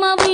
Mami.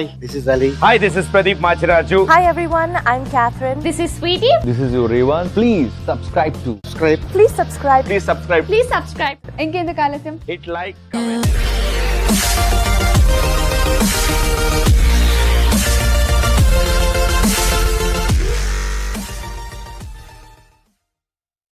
Hi, this is Ali. Hi, this is Pradeep Macharaju. Hi, everyone. I'm Catherine. This is Sweetie. This is Yurevan. Please subscribe to. Subscribe. Please subscribe. Please subscribe. Please subscribe. Please subscribe. Hit like, comment.